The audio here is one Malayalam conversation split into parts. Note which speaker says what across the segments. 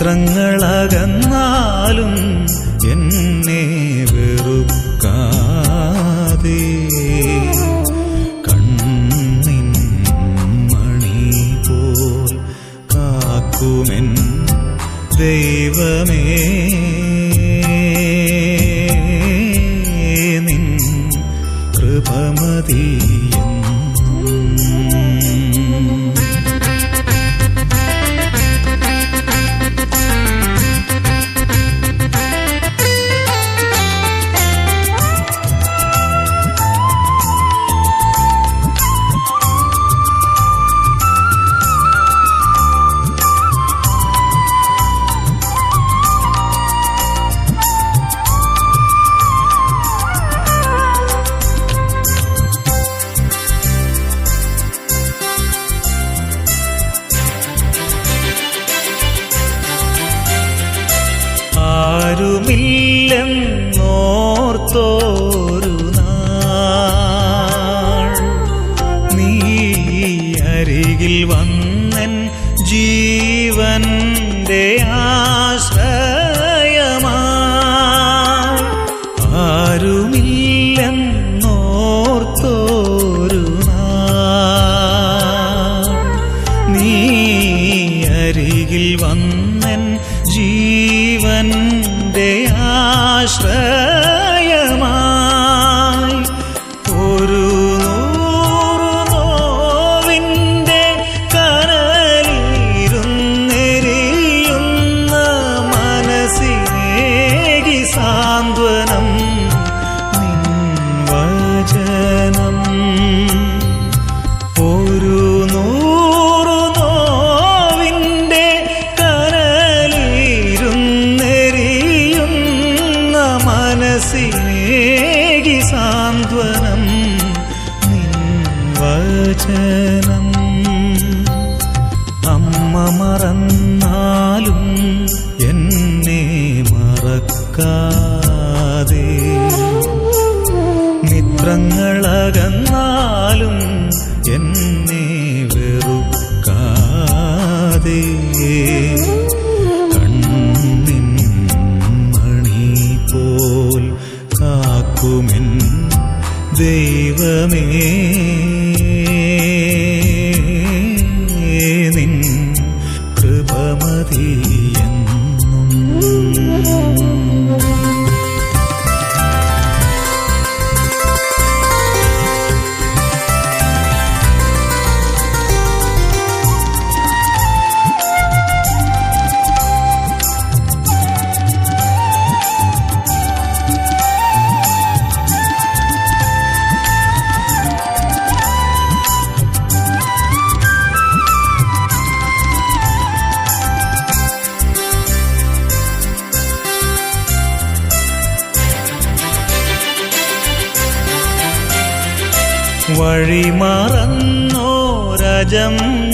Speaker 1: മിത്രങ്ങളകന്നാലും എന്നെ വെറുക്കാതെ. കണ്ണിൻ മണി പോൽ കാക്കുമെൻ ദൈവമേ. നിൻ കൃപമതിയെന്നും ആരുമില്ലെന്നോർത്തോരു നീ അരികിൽ വന്നൻ ജീവന്റെ ആശ്രയമായി വചനം അമ്മ മറന്നാലും എന്നെ മറക്കാതെ. മിത്രങ്ങളകന്നാലും എന്നെ വെറുക്കാതെ. ദൈവമേ. വഴി മറന്നോരജം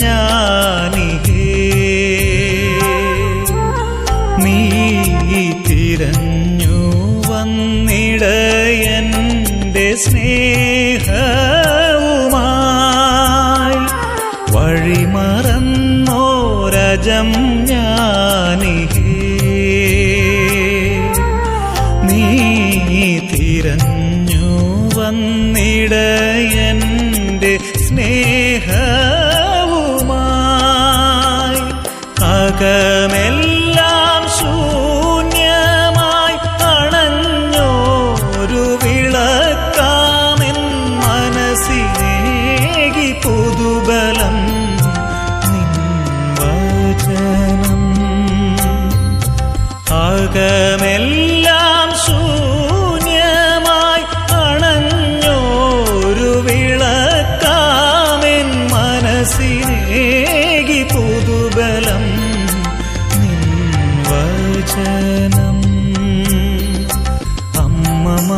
Speaker 1: ഞാനിഹേ. നീ തിരഞ്ഞു വന്നിടയന്റെ സ്നേഹവുമായി വഴി മറന്നോരജം ഞാനിഹേ അകമെല്ലാം ശൂന്യമായി അണഞ്ഞോരു വിളക്കാമെൻ മനസ്സിനേകി പുതുബലം നിൻ വചനം അകമെല്ലാം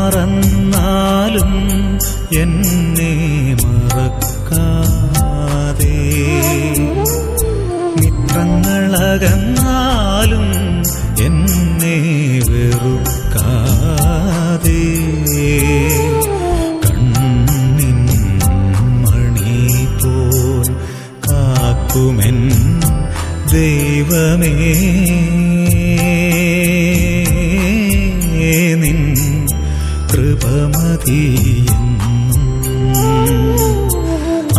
Speaker 1: മറന്നാലും എന്നെ മറക്കാതെ. മിത്രങ്ങളകന്നാലും എന്നെ വെറുക്കാതെ. കണ്ണിൻ മണി പോൽ കാക്കുമെൻ ദൈവമേ.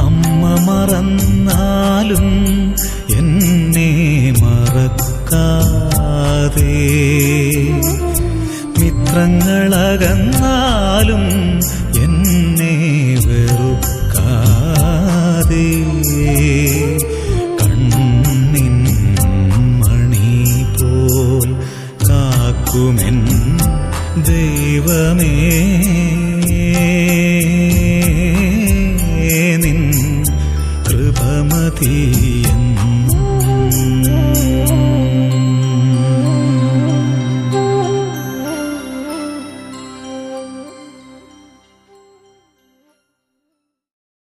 Speaker 1: അമ്മ മറന്നാലും എന്നെ മറക്കാതെ മിത്രങ്ങളകന്നാലും